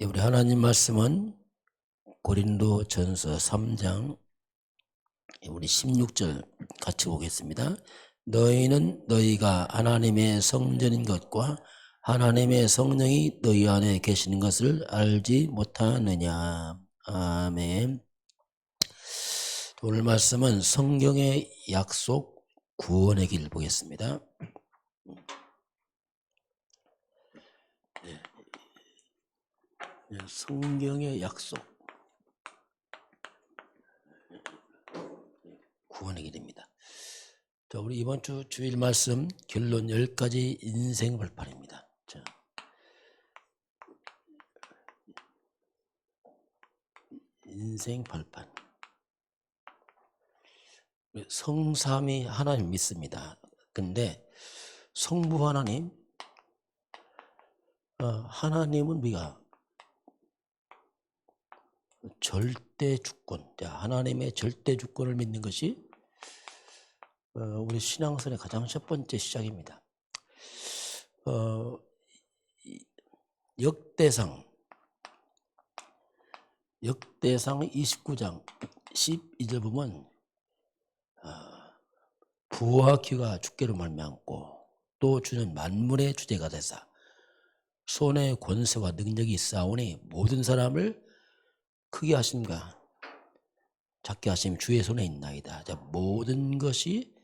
예, 우리 하나님 말씀은 고린도 전서 3장 예, 우리 16절 같이 보겠습니다. 너희는 너희가 하나님의 성전인 것과 하나님의 성령이 너희 안에 계시는 것을 알지 못하느냐. 아멘. 오늘 말씀은 성경의 약속 구원의 길 보겠습니다. 성경의 약속 구원의 길입니다. 자, 우리 이번 주 주일 말씀 결론 10가지 인생 벌판입니다. 자, 인생 벌판. 성삼이 하나님 믿습니다. 근데 성부 하나님, 어, 하나님은 우리가 절대 주권, 자, 하나님의 절대 주권을 믿는 것이 어, 우리 신앙선의 가장 첫 번째 시작입니다. 어, 이- 역대상, 역대상 29장 12절 보면 어, 부와 귀가 주께로 말미암고 또 주는 만물의 주제가 되사 손에 권세와 능력이 있사오니 모든 사람을 크게 하심과 작게 하심 주의 손에 있나이다. 자, 모든 것이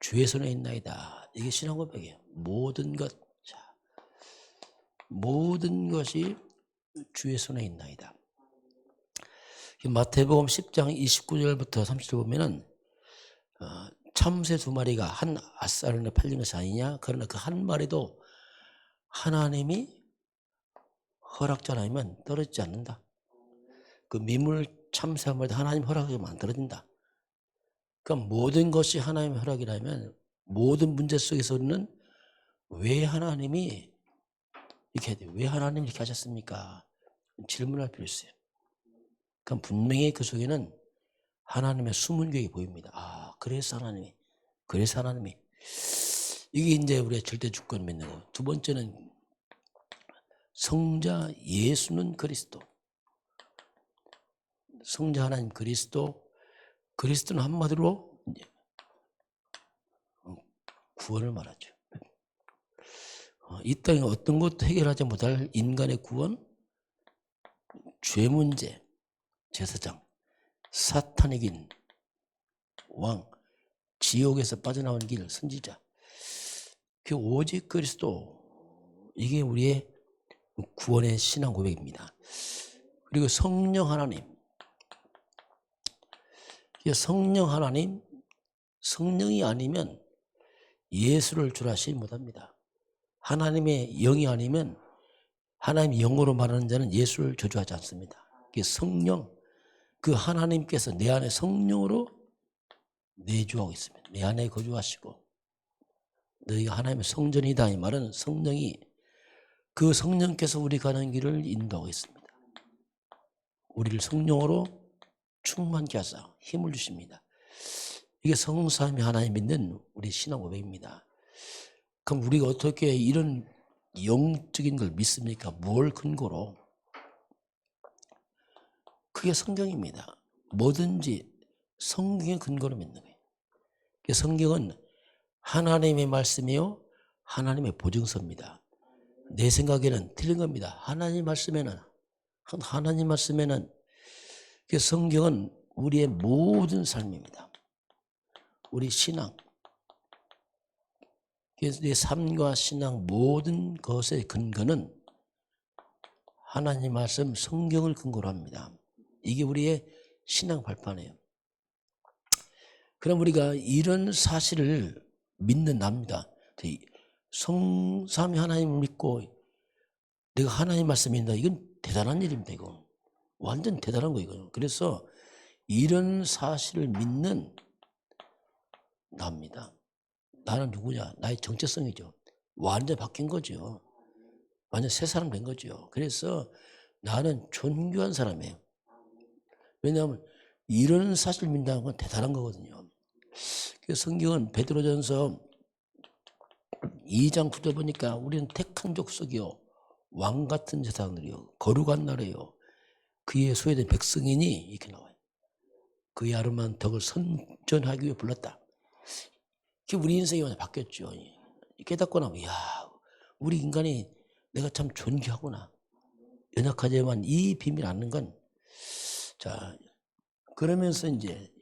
주의 손에 있나이다. 이게 신앙 고백이에요. 모든 것, 자, 모든 것이 주의 손에 있나이다. 이 마태복음 10장 29절부터 30절 보면은 어, 참새 두 마리가 한 아싸른에 팔린 것이 아니냐? 그러나 그 한 마리도 하나님이 허락자 아니면 떨어지지 않는다. 그 미물 마리도 하나님 허락하면 안 떨어진다. 그러니까 모든 것이 하나님의 허락이라면 모든 문제 속에서 우리는 왜 하나님이 이렇게 해야 돼요? 왜 하나님 이렇게 하셨습니까? 질문할 필요 있어요. 그럼 분명히 그 속에는 하나님의 숨은 계획이 보입니다. 아, 그래서 하나님이, 그래서 하나님이. 이게 이제 우리의 절대 주권 믿는 거. 두 번째는 성자 예수는 그리스도. 성자 하나님 그리스도. 그리스도는 한마디로 구원을 말하죠. 어, 이 땅에 어떤 것도 해결하지 못할 인간의 구원, 죄 문제, 제사장, 사탄 이긴 왕, 지옥에서 빠져나온 길, 선지자. 그 오직 그리스도, 이게 우리의 구원의 신앙 고백입니다. 그리고 성령 하나님. 이 성령 하나님, 성령이 아니면 예수를 주라시 못합니다. 하나님의 영이 아니면 하나님 영으로 말하는 자는 예수를 저주하지 않습니다. 그 성령, 그 하나님께서 내 안에 성령으로 내주하고 있습니다. 내 안에 거주하시고 너희가 하나님의 성전이다 이 말은 성령이 그 성령께서 우리 가는 길을 인도하고 있습니다. 우리를 성령으로 충만케 하사 힘을 주십니다. 이게 성삼위 하나님 믿는 우리 신앙 고백입니다. 그럼 우리가 어떻게 이런 영적인 걸 믿습니까? 뭘 근거로? 그게 성경입니다. 뭐든지 성경의 근거로 믿는 거예요. 그 성경은 하나님의 말씀이요, 하나님의 보증서입니다. 내 생각에는 틀린 겁니다. 하나님 말씀에는 하나님 말씀에는 그 성경은 우리의 모든 삶입니다. 우리 신앙, 그래서 내 삶과 신앙 모든 것의 근거는 하나님 말씀 성경을 근거로 합니다. 이게 우리의 신앙 발판이에요. 그럼 우리가 이런 사실을 믿는 납니다. 성삼위 하나님을 믿고 내가 하나님 말씀 믿는다. 이건 대단한 일입니다. 이거 완전 대단한 거 이거는. 그래서 이런 사실을 믿는 납니다. 나는 누구냐? 나의 정체성이죠. 완전 바뀐 거죠. 완전 새 사람 된 거죠. 그래서 나는 존귀한 사람이에요. 왜냐하면 이런 사실을 믿는다는 건 대단한 거거든요. 그 성경은 베드로전서 2장 9절 보니까 우리는 택한 족속이요 왕 같은 제사장들이요 거룩한 나라요 그의 소유된 백성이니 이렇게 나와요. 그의 아름다운 덕을 선전하기 위해 불렀다. 그 우리 인생이 완전 바뀌었죠. 깨닫고 나면 야 우리 인간이 내가 참 존귀하구나. 연약하지만 이 비밀 아는 건 자, 그러면서 이제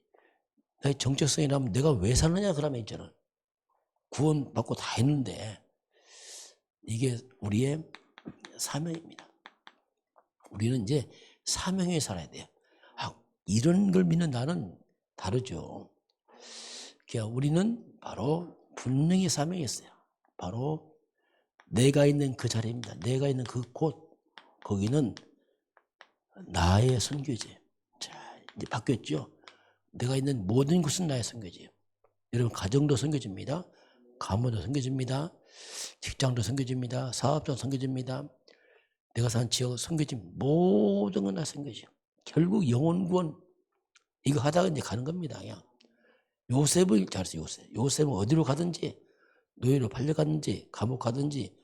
나의 정체성이라면 내가 왜 사느냐 그러면 있잖아. 구원 받고 다 했는데 이게 우리의 사명입니다. 우리는 이제 사명에 살아야 돼요. 아, 이런 걸 믿는 나는 다르죠. 그러니까 우리는 바로 분명히 사명이 있어요. 바로 내가 있는 그 자리입니다. 내가 있는 그 곳, 거기는 나의 선교지. 자, 이제 바뀌었죠. 내가 있는 모든 곳은 나의 선교지예요. 여러분 가정도 선교지입니다. 가문도 선교지입니다. 직장도 선교지입니다. 사업도 선교지입니다. 내가 산 지역 선교지 모든 건다 선교지. 결국 영혼 구원 이거 하다가 이제 가는 겁니다. 그냥 요셉을 잘했어요. 요셉. 요셉은 어디로 가든지 노예로 팔려가든지 감옥 가든지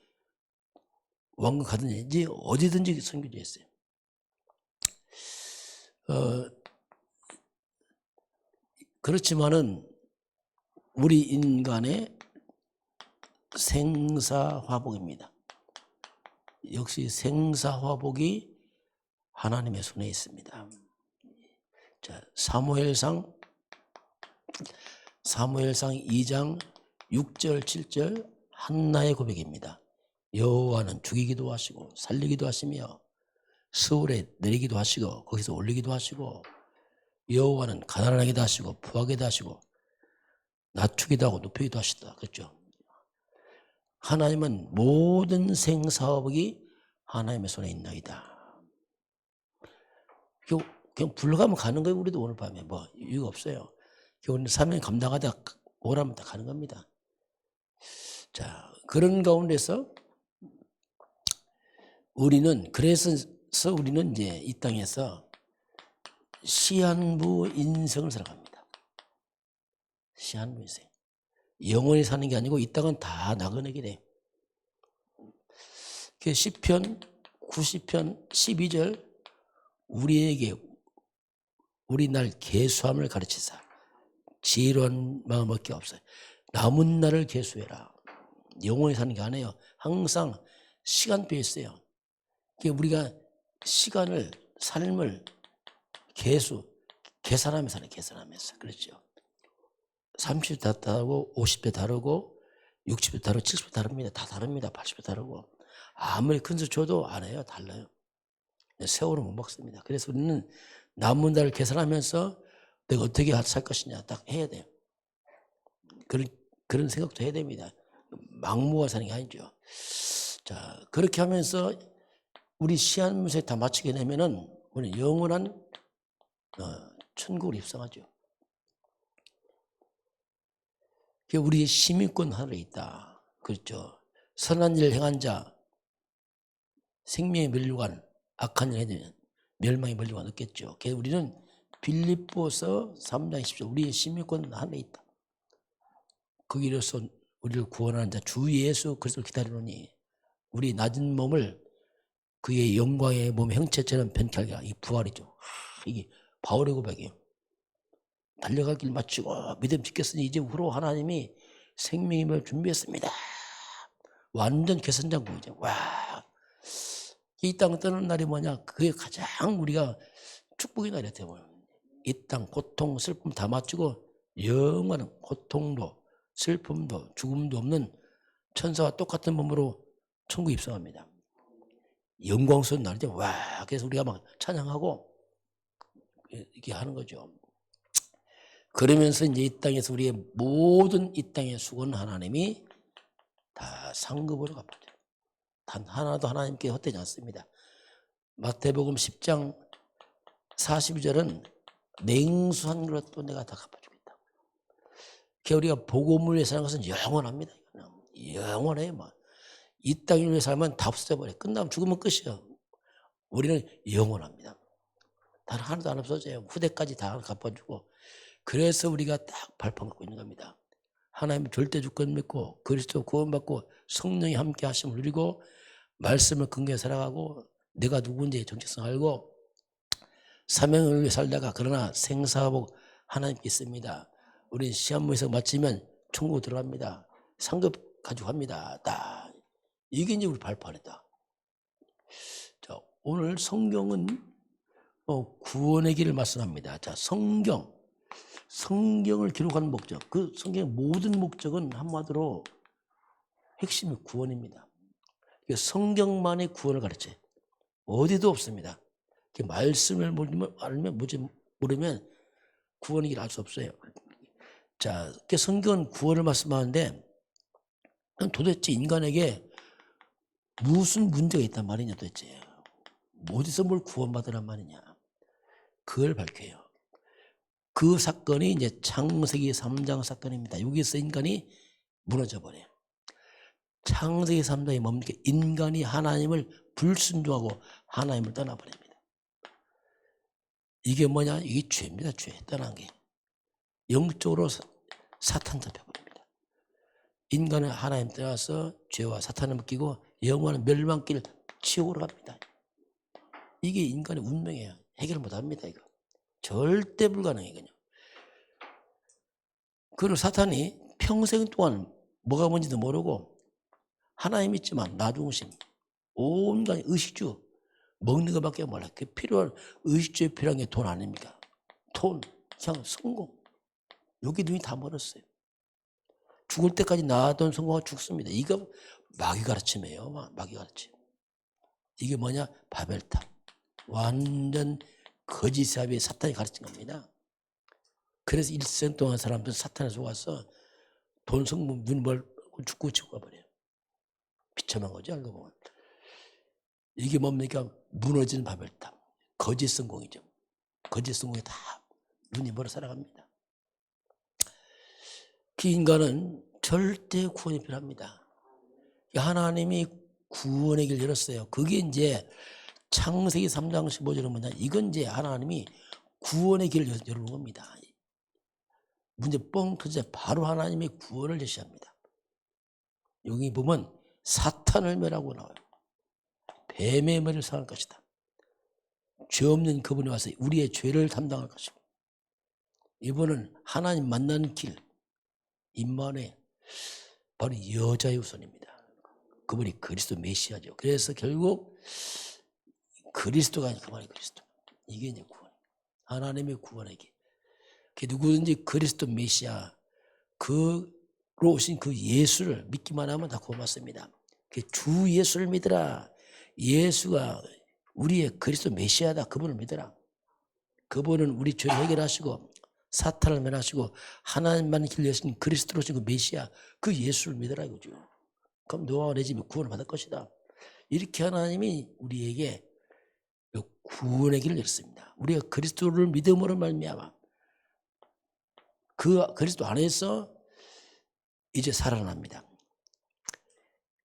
왕궁 가든지 어디든지 선교지했어요. 어, 그렇지만은 우리 인간의 생사화복입니다. 역시 생사화복이 하나님의 손에 있습니다. 자, 사무엘상 사무엘상 2장 6절 7절 한나의 고백입니다. 여호와는 죽이기도 하시고 살리기도 하시며 스울에 내리기도 하시고 거기서 올리기도 하시고 여호와는 가난하기도 하시고 부하기도 하시고 낮추기도 하고 높이기도 하시다. 그렇죠? 하나님은 모든 생사업이 하나님의 손에 있나이다. 그냥, 불러가면 가는 거예요. 우리도 오늘 밤에 뭐 이유가 없어요. 우리는 사명 감당하다 오라면 다 가는 겁니다. 자 그런 가운데서 우리는 그래서 우리는 이제 이 땅에서 시한부 인생을 살아갑니다. 시한부 인생. 영원히 사는 게 아니고 이 땅은 다 나그네게 돼. 그 시편 90편 12절 우리에게 우리 날 개수함을 가르치사 지혜로운 마음 얻기 없어요. 남은 날을 개수해라. 영원히 사는 게 아니에요. 항상 시간표 있어요. 우리가 시간을 삶을 개수 계산하면서 사는 계산하면서 그렇죠. 30대 다르고 50대 다르고 60대 다르고 70대 다릅니다. 다 다릅니다. 80대 다르고 아무리 큰수 줘도 안 해요. 달라요. 세월은 못 먹습니다. 그래서 우리는 남은 달을 계산하면서 내가 어떻게 살 것이냐 딱 해야 돼요. 그런 그런 생각도 해야 됩니다. 막무가 사는 게 아니죠. 자 그렇게 하면서 우리 시한문세 다 마치게 되면은 우리 영원한 어, 천국을 입성하죠. 그게 우리의 시민권 하늘에 있다. 그렇죠. 선한 일을 행한 자, 생명의 멸류관, 악한 일을 해는 멸망의 멸류관 얻겠죠. 그래서 우리는 빌립보서 3장 10절 우리의 시민권 하늘에 있다. 거기로서 우리를 구원하는 자 주 예수 그리스도를 기다리노니 우리 낮은 몸을 그의 영광의 몸의 형체처럼 변케 하게 이 부활이죠. 이게 바울의 고백이에요. 달려갈 길 마치고 믿음 지켰으니 이제 후로 하나님이 생명임을 준비했습니다. 완전 개선장국이죠. 와, 이 땅 떠는 날이 뭐냐? 그게 가장 우리가 축복의 날이었대요. 이땅 고통, 슬픔 다 마치고 영원한 고통도 슬픔도 죽음도 없는 천사와 똑같은 몸으로 천국 입성합니다. 영광스러운 날이죠. 와, 그래서 우리가 막 찬양하고 이렇게 하는 거죠. 그러면서 이제 이 땅에서 우리의 모든 이 땅의 수고는 하나님이 다 상급으로 갚아줘요. 단 하나도 하나님께 헛되지 않습니다. 마태복음 10장 42절은 냉수한 것도 내가 다 갚아주겠다. 그 우리가 복음을 위해 사는 것은 영원합니다. 영원해요. 뭐. 이 땅을 위해 살면 다 없어져 버려. 끝나면 죽으면 끝이요. 우리는 영원합니다. 단 하나도 안 없어져요. 후대까지 다 갚아주고. 그래서 우리가 딱 발판 갖고 있는 겁니다. 하나님 절대 주권 믿고 그리스도 구원받고 성령이 함께 하심을 누리고 말씀을 근거에 살아가고 내가 누군지 정체성 알고 사명을 위해 살다가 그러나 생사복 하나님께 있습니다. 우리 시한부에서 마치면 천국 들어갑니다. 상급 가지고 갑니다. 딱 이게 이제 우리 발판이다. 자 오늘 성경은 어, 구원의 길을 말씀합니다. 자 성경 성경을 기록하는 목적 그 성경의 모든 목적은 한마디로 핵심이 구원입니다. 성경만의 구원을 가르쳐요. 어디도 없습니다. 말씀을 모르면, 모르면 구원의 길을 알수 없어요. 자, 성경은 구원을 말씀하는데 도대체 인간에게 무슨 문제가 있단 말이냐 도대체. 어디서 뭘 구원받으란 말이냐. 그걸 밝혀요. 그 사건이 이제 창세기 3장 사건입니다. 여기서 인간이 무너져 버려요. 창세기 3장이 뭡니까? 인간이 하나님을 불순종하고 하나님을 떠나버립니다. 이게 뭐냐? 이게 죄입니다. 죄. 떠난 게. 영적으로 사- 사탄 잡혀버립니다. 인간은 하나님 떠나서 죄와 사탄을 묶이고 영원한 멸망길 지옥으로 갑니다. 이게 인간의 운명이에요. 해결 못합니다. 이거. 절대 불가능해요. 그리고 사탄이 평생 동안 뭐가 뭔지도 모르고 하나님 있지만 나중심 온갖 의식주 먹는 것밖에 몰라. 그 필요한 의식주에 필요한 게 돈 아닙니까? 돈, 그냥 성공. 여기 눈이 다 멀었어요. 죽을 때까지 나던 성공하고 죽습니다. 이거 마귀 가르침이에요. 마- 마귀 가르침. 이게 뭐냐? 바벨탑. 완전 거짓 사업이 사탄이 가르친 겁니다. 그래서 일생 동안 사람들 사탄에 속아서 돈 성공 눈 멀고 죽고 죽어 버려요. 비참한 거죠, 알고 보면. 이게 뭡니까? 무너진 바벨탑. 거짓 성공이죠. 거짓 성공이 다 눈이 멀어 살아갑니다. 그 인간은 절대 구원이 필요합니다. 하나님이 구원의 길 열었어요. 그게 이제 창세기 3장 15절은 뭐냐? 이건 이제 하나님이 구원의 길을 열- 열는 겁니다. 문제 뻥 터져 바로 하나님이 구원을 제시합니다. 여기 보면 사탄을 멸하고 나와요. 뱀의 머리를 상할 것이다. 죄 없는 그분이 와서 우리의 죄를 담당할 것이고 이분은 하나님 만나는 길 임만에 바로 여자의 우선입니다. 그분이 그리스도 메시아죠. 그래서 결국 그리스도가 그만이 그리스도. 이게 이제 구원. 하나님의 구원에게. 그 누구든지 그리스도 메시아 그로 오신 그 예수를 믿기만 하면 다 구원받습니다. 그 주 예수를 믿으라. 예수가 우리의 그리스도 메시아다. 그분을 믿으라. 그분은 우리 죄를 해결하시고 사탄을 멸하시고 하나님만 길 여신 그리스도로 오신 그 메시아 그 예수를 믿으라 이거죠. 그럼 너와 내 집이 구원을 받을 것이다. 이렇게 하나님이 우리에게 그 구원의 길을 열었습니다. 우리가 그리스도를 믿음으로 말미암아 그 그리스도 안에서 이제 살아납니다.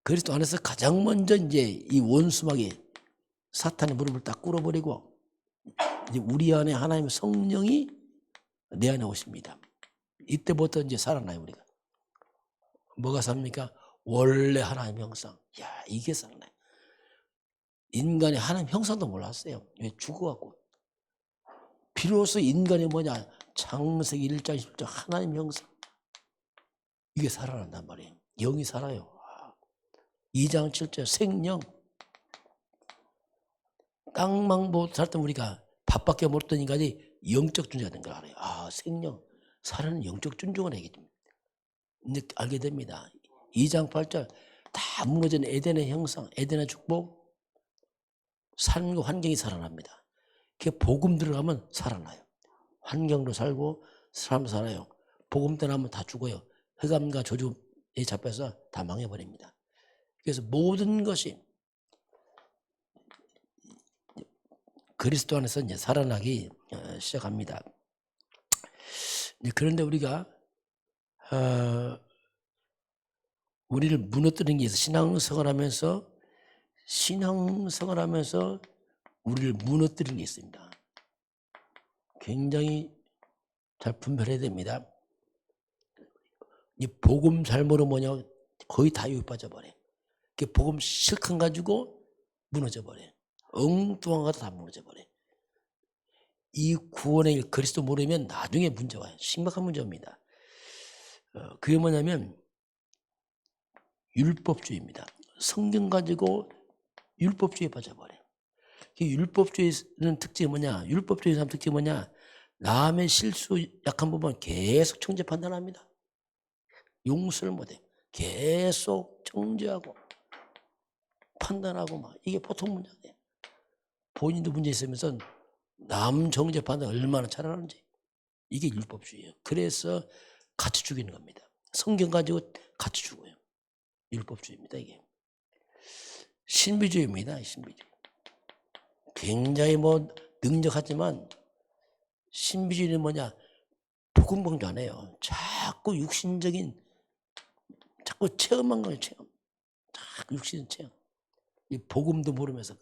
그리스도 안에서 가장 먼저 이제 이 원수막이 사탄의 무릎을 딱 꿇어버리고 이제 우리 안에 하나님의 성령이 내 안에 오십니다. 이때부터 이제 살아나요 우리가. 뭐가 삽니까? 원래 하나님 형상. 야 이게 살아나요. 인간이 하나님 형상도 몰랐어요. 왜 죽어갖고. 비로소 인간이 뭐냐? 창세기 1장 10장 하나님 형상. 이게 살아난단 말이에요. 영이 살아요. 2장 7절 생명. 땅만 보고 살던 우리가 밥밖에 모르던 인간이 영적 존재가 된 걸 알아요. 아, 생명. 살아는 영적 존중을 하게 됩니다. 알게 됩니다. 2장 8절 다 무너진 에덴의 형상, 에덴의 축복, 삶과 환경이 살아납니다. 그 복음 들어가면 살아나요. 환경도 살고 사람 살아요. 복음 떠나면 다 죽어요. 흑암과 저주에 잡혀서 다 망해버립니다. 그래서 모든 것이 그리스도 안에서 이제 살아나기 어, 시작합니다. 그런데 우리가 어, 우리를 무너뜨리기 위해서 신앙생활 하면서 신앙생활 하면서 우리를 무너뜨리는 게 있습니다. 굉장히 잘 분별해야 됩니다. 이 복음 잘 모르면 뭐냐 거의 다 여기 빠져버려. 그 복음 실컷 가지고 무너져 버려. 엉뚱한 거다 다 무너져 버려. 이 구원의 일, 그리스도 모르면 나중에 문제 와요. 심각한 문제입니다. 어, 그게 뭐냐면 율법주의입니다. 성경 가지고 율법주의에 빠져버려. 이 율법주의는 특징이 뭐냐? 율법주의 사람 특징이 뭐냐? 남의 실수 약한 부분 계속 청재 판단합니다. 용서를 못해. 계속 청재하고 판단하고 막 이게 보통 문제 아니에요. 본인도 문제 있으면서 남 정죄 판단 얼마나 잘하는지 이게 율법주의예요. 그래서 같이 죽이는 겁니다. 성경 가지고 같이 죽어요. 율법주의입니다 이게. 신비주의입니다. 신비주의. 굉장히 뭐 능력하지만 신비주의는 뭐냐 복음 강조 안 해요. 자꾸 육신적인 자꾸 체험한 거예요. 체험. 자꾸 육신 체험. 이 복음도 모르면서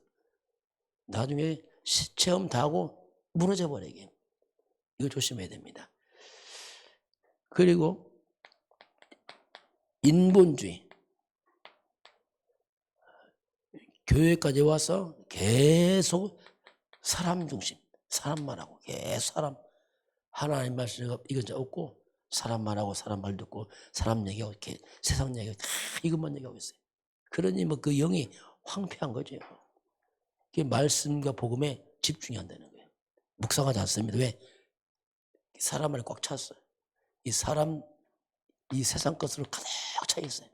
나중에 시- 체험 다 하고 무너져 버리게. 이거 조심해야 됩니다. 그리고 인본주의. 교회까지 와서 계속 사람 중심, 사람만 하고 계속 사람 하나님 말씀 이건 없고 사람만 하고 사람 말 듣고 사람 얘기하고 이렇게 세상 얘기하고 다 이것만 얘기하고 있어요. 그러니 뭐 그 영이 황폐한 거죠. 그 말씀과 복음에 집중이 안 되는 거예요. 묵상하지 않습니다. 왜? 사람 안에 꽉 찼어요. 이 사람 이 세상 것으로 가득 차 있어요.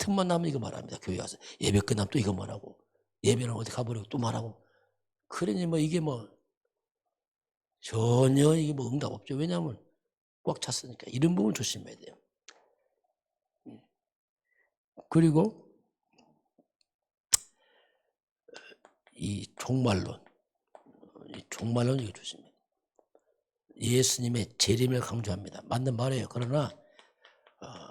틈만 나면 이거 말합니다. 교회 가서 예배 끝나면 또 이거 말하고 예배는 어디 가버리고 또 말하고 그러니 뭐 이게 뭐 전혀 이게 뭐 응답 없죠. 왜냐하면 꽉 찼으니까 이런 부분 조심해야 돼요. 음. 그리고 이 종말론, 이 종말론 이거 조심해야 돼요. 예수님의 재림을 강조합니다. 맞는 말이에요. 그러나 어,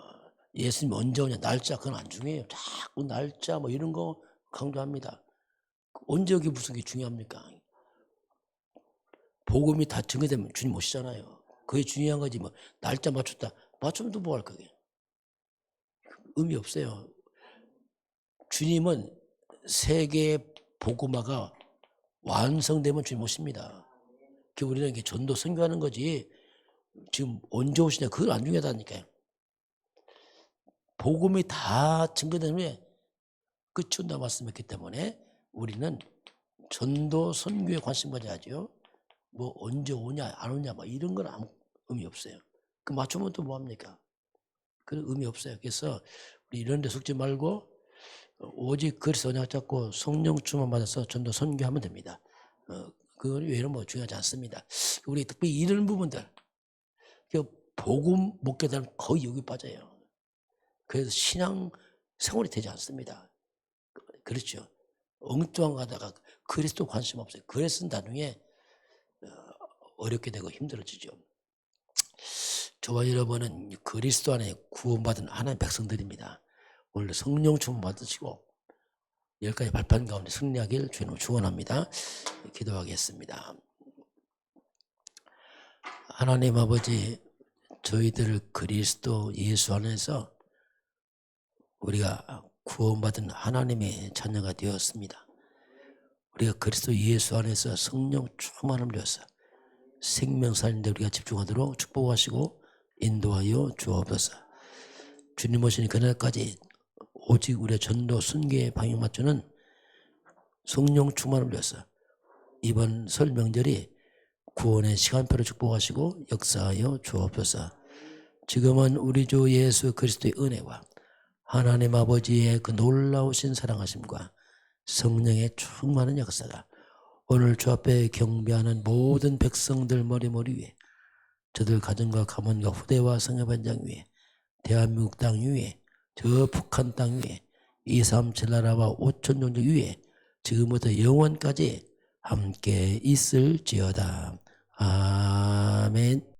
예수님 언제 오냐 날짜 그건 안 중요해요. 자꾸 날짜 뭐 이런 거 강조합니다. 언제 여기 무슨 게 중요합니까? 복음이 다 증거되면 주님 오시잖아요. 그게 중요한 거지 뭐 날짜 맞췄다 맞추면 또 뭐할 거게 의미 없어요. 주님은 세계 복음화가 완성되면 주님 오십니다. 그 우리는 이게 전도 선교하는 거지 지금 언제 오시냐 그건 안 중요하다니까요. 복음이 다 후에 끝이 온다 말씀했기 때문에 우리는 전도 선교에 관심 가져야죠. 뭐 언제 오냐 안 오냐 뭐 이런 건 아무 의미 없어요. 그 맞추면 또 뭐합니까? 그런 의미 없어요. 그래서 우리 이런 데 속지 말고 오직 그리스도 언약 잡고 성령 충만 받아서 전도 선교하면 됩니다. 어, 그건 외에는 뭐 중요하지 않습니다. 우리 특별히 이런 부분들 그 복음 못 깨달으면 거의 여기 빠져요. 그래서 신앙 생활이 되지 않습니다. 그렇죠. 엉뚱한 거 하다가 그리스도 관심 없어요. 그래서 나중에 어, 어렵게 되고 힘들어지죠. 저와 여러분은 그리스도 안에 구원받은 하나님 백성들입니다. 오늘 성령 충만 받으시고 열 가지 발판 가운데 승리하길 주님 축원합니다. 기도하겠습니다. 하나님 아버지 저희들 그리스도 예수 안에서 우리가 구원받은 하나님의 자녀가 되었습니다. 우리가 그리스도 예수 안에서 성령 충만을 되어서 생명살인데 우리가 집중하도록 축복하시고 인도하여 주옵소서. 주님 오시는 그날까지 오직 우리의 전도 순계에 방향 맞추는 성령 충만을 위해서 이번 설 명절이 구원의 시간표를 축복하시고 역사하여 주옵소서. 지금은 우리 주 예수 그리스도의 은혜와 하나님 아버지의 그 놀라우신 사랑하심과 성령의 충만한 역사가 오늘 주 앞에 경배하는 모든 백성들 머리머리 위에 저들 가정과 가문과 후대와 성협현장 위에 대한민국 땅 위에 저 북한 땅 위에 237 나라와 5천 종족 위에 지금부터 영원까지 함께 있을지어다. 아멘